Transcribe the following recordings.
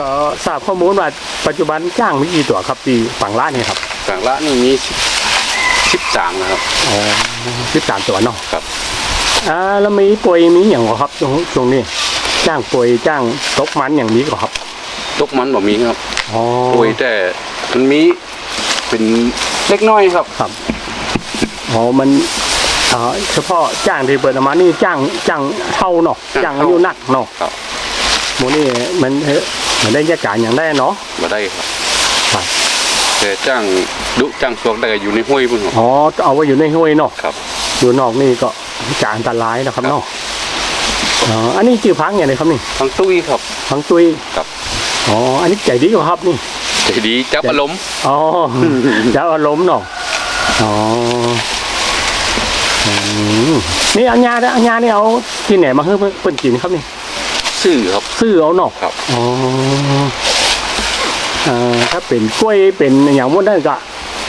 ก็ทราบข้อมูลว่าปัจจุบันจ้างมีกี่ตัวครับที่ฝั่งร้านเนี่ยครับต่างละนี่มีสิบสามนะครับ อ๋อสิบสามตัวเนาะครับ อ่าแล้วมีป่วยมีอย่างเหรอครับตรงตรงนี้ จ้างป่วยจ้างตกมันอย่างนี้ก็ครับตกมันบ่มีครับอ๋อโอ้ยแต่มันมีเป็นเล็กน้อยครับ ครับอ๋อมันอ๋อเฉพาะจ้างที่เปิดออกมานี่จ้างจ้างเท่าเนาะจ้างอายุนักเนาะครับโมนี่มันเอ่อ มันได้แยกการอย่างได้เนาะมาได้ครับครับแต่จ้างดุจ้างสวกได้ก็อยู่ในห้วยพุ่นครับอ๋อเอาไว้อยู่ในห้วยเนาะครับอยู่นอกนี่ก็จะอันตรายนะครับครับเนาะอ๋ออันนี้ชื่อพังอย่างไรครับนี่ทั้งตุ้ยครับพังตุยครับอ๋ออันนี้ใจดีกว่าครับนี่ใจดีจับอารมณ์อ๋อจะอารมณ์เนาะอ๋ออืมนี่อัญญาเนี่ยอัญญาเนี่ยเอาที่ไหนมาให้เพิ่นกินครับนี่ ซื่อครับ ซื้อเอาเนาะครับ อ๋ออ่าถ้าเป็นกล้วยเป็นอย่างพวกนั้นก็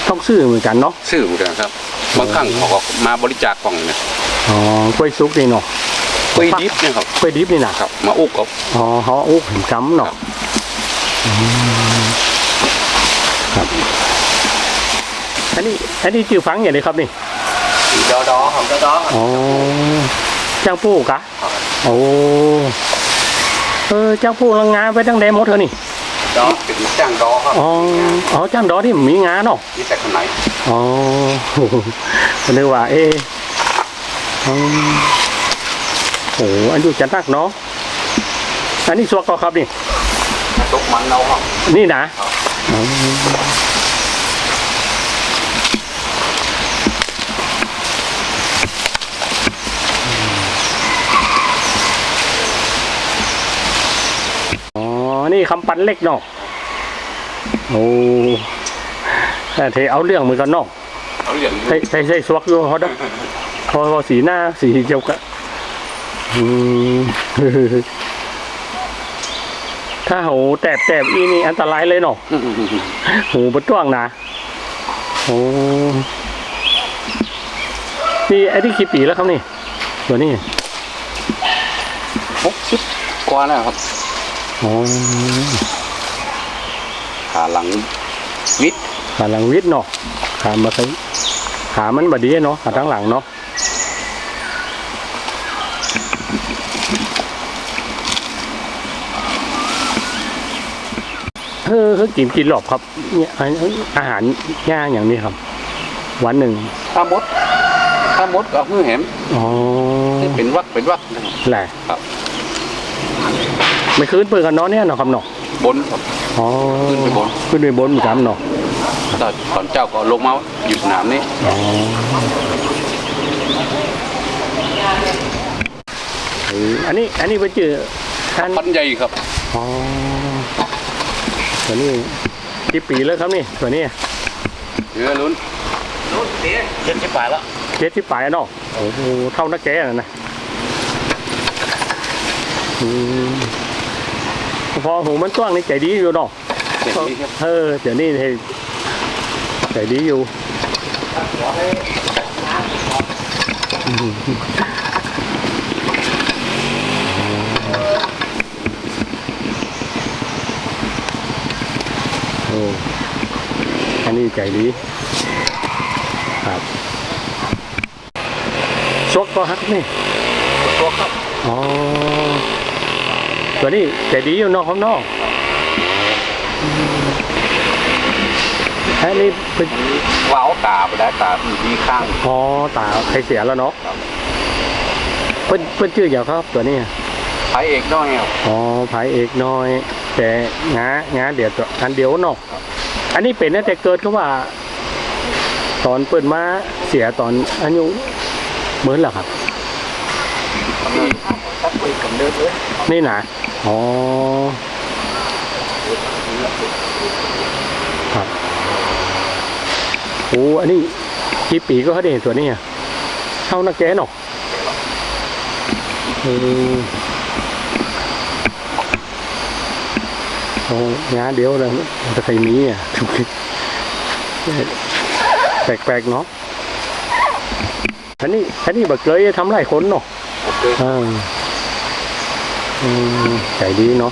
ต้องซื้อเหมือนกันเนาะ ซื่อเหมือนกันครับบางครั้งเขาก็มาบริจาคกล่องเนี่ยอ๋อกล้วยซุกนี่เนาะกล้วยดิบเนี่ยครับกล้วยดิบนี่นะครับ มาอุกครับอ๋อเขาอุกเห็นกำเนาะครับอืมครับอันนี้อันนี้จือฟังอย่างไรครับนี่ดอดอครับดอดออ๋อจ้างผู้กะโอ้ เออจ้างผู้ลังงานไปตั้งแต่หมดเถอะนี่ดอเป็นจ้างดอครับอ๋ออ๋อจ้างดอที่มีงานเนาะมีแต่คนไหนอ๋อก็นึกว่าเอ๊ะอืมโอ้อันอยู่จันทักเนาะอันนี้สวกก็ครับนี่ตกมันเราครับนี่นะอ๋ออ๋อ นี่คำปันเล็กเนาะโอ้แต่เทเอาเรื่องมือกันเนาะเขาเรียนใส่ใส่ใส่สวกอยู่เขาเด้อพอพอสีหน้าสีเจียวกะอืมถ้าหูแตบแตบอีนี่อันตรายเลยเนาะหูบดจ้วงนะโอ้นี่ไอ้ที่กี่ปีแล้วครับนี่ตัวนี้หกสิบกว่าแล้วครับ อ๋อขาหลังวิทย์ขาหลังวิทย์เนาะขามาใส่ขามันบดีเนาะขาทั้งหลังเนาะเออเขากินกินหลอบครับเนี่ยอาอาหารง่ายอย่างนี้ครับ วันหนึ่งถ้ามดถ้ามดก็มือแหมอ๋อเป็นวักเป็นวักนะครับแหละครับ ไม่คืนเปิดกันเนาะเนี่ยเนาะครับเนาะบนครับ อ๋อขึ้นไปบน ขึ้นไปบนเหมือนกันเนาะตอนตอนเจ้าก็ลงมาอยู่สนามนี้อ๋อเอออันนี้อันนี้ไปเจอท่านพันใหญ่ครับอ๋อตัวนี้กี่ปีแล้วครับนี่ตัวนี้เรือลุ้นลุ้นเตี้ยเจ็ดสิบปลายแล้วเจ็ดที่ปลายเนาะโอ้โหเท่านักแกน่ะนะอืม พอหูมันกว้างนี่ใจดีอยู่เนาะเจ็ดนี้ครับเออเดี๋ยวนี้เฮ้ยใจดีอยู่โอ้อันนี้ใจดีครับชกก็ฮักนี่ตัวครับอ๋อ ตัวนี้ใจดีอยู่เนอกข้างนอกอันนี้เป็นว้าวตาไปได้ตาอยู่ที่ข้างอ๋อตาใครเสียแล้วเนาะเพิ่นเพิ่นชื่ออย่างครับตัวนี้พายเอกน้อยครับอ๋อภายเอกน้อย แต่งางาเดี๋ยวตัวอันเดียวเนาะอันนี้เป็นตั้งแต่เกิดก็ว่า ตอนเปิดมาเสียตอนอายุเหมือนเหรอครับที่ตัดไปกำเนิดเลยนี่นะ อ๋อครับโอ้อันนี้กี่ปีก็เขาได้เห็นตัวนี้อะเท่านักแกเนาะเออโอ้งานเดียวเลยมันจะใครมีอะทุกทีแปลกๆเนาะอันนี้อันนี้บักเลยทำไรคนเนาะโอเคอ่าอืม ใจดีเนาะ